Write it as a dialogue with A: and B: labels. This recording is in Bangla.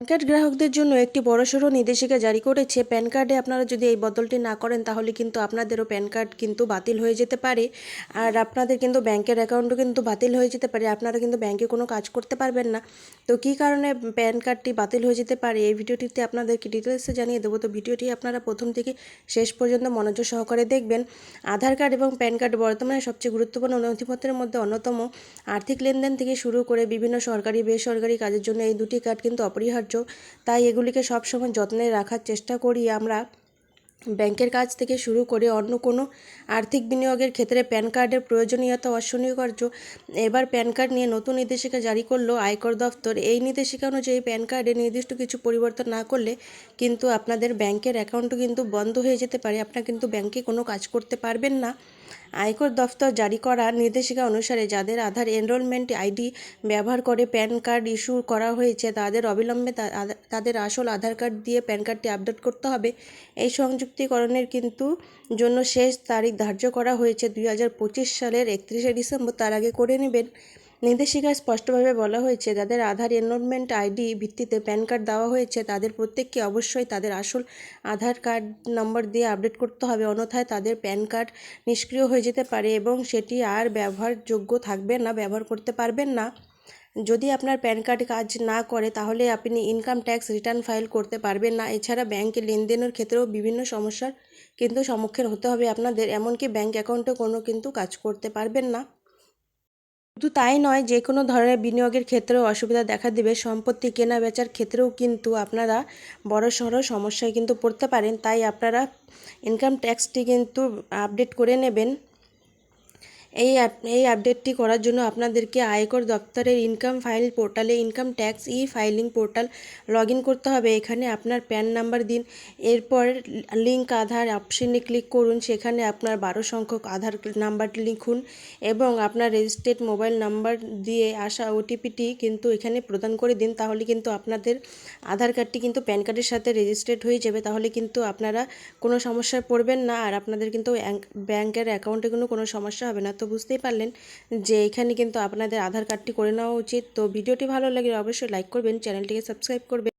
A: প্যান কার্ড গ্রাহকদের জন্য একটি বড়সড় নির্দেশিকা জারি করেছে। প্যান কার্ডে আপনারা যদি এই বদলটি না করেন, তাহলে কিন্তু আপনাদেরও প্যান কার্ড কিন্তু বাতিল হয়ে যেতে পারে। আর আপনাদের কিন্তু ব্যাংকের অ্যাকাউন্টও কিন্তু বাতিল হয়ে যেতে পারে। আপনারা কিন্তু ব্যাংকে কোনো কাজ করতে পারবেন না। তো কী কারণে প্যান কার্ডটি বাতিল হয়ে যেতে পারে? এই ভিডিওটিতে আপনাদেরকে ডিটেলসে জানিয়ে দেবো। তো ভিডিওটি আপনারা প্রথম থেকে শেষ পর্যন্ত মনোযোগ সহকারে দেখবেন। আধার কার্ড এবং প্যান কার্ড বর্তমানে সবচেয়ে গুরুত্বপূর্ণ নথিপত্রের মধ্যে অন্যতম। আর্থিক লেনদেন থেকে শুরু করে বিভিন্ন সরকারি বেসরকারি কাজের জন্য এই দুটি কার্ড কিন্তু অপরিহার্য। তাই এগুলিকে সবসময় যত্নে রাখার চেষ্টা করি আমরা। ব্যাংকের কাজ থেকে শুরু করে অন্য কোনো আর্থিক বিনিয়োগের ক্ষেত্রে প্যান কার্ডের প্রয়োজনীয়তা অস্বীকার্য। এবার প্যান কার্ড নিয়ে নতুন নির্দেশিকা জারি করল আয়কর দফতর এই নির্দেশিকা অনুযায়ী প্যান কার্ডে নির্দিষ্ট কিছু পরিবর্তন না করলে কিন্তু আপনাদের ব্যাংকের অ্যাকাউন্টও কিন্তু বন্ধ হয়ে যেতে পারে। আপনারা কিন্তু ব্যাংকে কোনো কাজ করতে পারবেন না। আয়কর দফতর জারি করা নির্দেশিকা অনুসারে যাদের আধার এনরোলমেন্ট আইডি ব্যবহার করে প্যান কার্ড ইস্যু করা হয়েছে, তাদের অবিলম্বে তাদের আসল আধার কার্ড দিয়ে প্যান কার্ডটি আপডেট করতে হবে। এই সংযুক্তিকরণের কিন্তু জন্য শেষ তারিখ ধার্য করা হয়েছে। দুই হাজার পঁচিশ সালের একত্রিশে ডিসেম্বর তার আগে করে নেবেন। নির্দেশিকায় স্পষ্টভাবে বলা হয়েছে, যাদের আধার এনরোলমেন্ট আইডি ভিত্তিতে প্যান কার্ড দেওয়া হয়েছে, তাদের প্রত্যেককে অবশ্যই তাদের আসল আধার কার্ড নম্বর দিয়ে আপডেট করতে হবে। অন্যথায় তাদের প্যান কার্ড নিষ্ক্রিয় হয়ে যেতে পারে এবং সেটি আর ব্যবহারযোগ্য থাকবে না, ব্যবহার করতে পারবেন না। যদি আপনার প্যান কার্ড কাজ না করে, তাহলে আপনি ইনকাম ট্যাক্স রিটার্ন ফাইল করতে পারবেন না। এছাড়া ব্যাংকে লেনদেনের ক্ষেত্রেও বিভিন্ন সমস্যার কিন্তু সম্মুখীন হতে হবে আপনাদের, এমনকি ব্যাংক অ্যাকাউন্টে কোনো কিন্তু কাজ করতে পারবেন না। শুধু তাই নয়, যে কোনো ধরনের বিনিয়োগের ক্ষেত্রেও অসুবিধা দেখা দেবে। সম্পত্তি কেনা বেচার ক্ষেত্রেও কিন্তু আপনারা বড় সড়ো সমস্যায় কিন্তু পড়তে পারেন। তাই আপনারা ইনকাম ট্যাক্সটি কিন্তু আপডেট করে নেবেন। এই এই আপডেটটি করার জন্য আপনাদেরকে আয়কর দপ্তরের ইনকাম ফাইল পোর্টালে income tax e filing portal log করতে হবে। এখানে আপনার প্যান নাম্বার দিন, এরপর লিঙ্ক আধার অপশনে ক্লিক করুন, সেখানে আপনার বারো সংখ্যক আধার নাম্বার লিখুন এবং আপনার রেজিস্টার্ড মোবাইল নাম্বার দিয়ে আসা ওটিপিটি কিন্তু এখানে প্রদান করে দিন, তাহলে কিন্তু আপনাদের আধার কার্ডটি কিন্তু প্যান কার্ডের সাথে রেজিস্টার্ড হয়ে যাবে, তাহলে কিন্তু আপনারা কোনো সমস্যায় পড়বেন না, আর আপনাদের কিন্তু ব্যাংক- ব্যাংকের অ্যাকাউন্টে কোনো কোনো সমস্যা হবে না। তো বুঝতেই পারলেন যে এখানে কিন্তু আপনাদের আধার কার্ডটি করে নেওয়া উচিত। তো ভিডিওটি ভালো লাগলে অবশ্যই লাইক করবেন, চ্যানেলটিকে সাবস্ক্রাইব করবেন।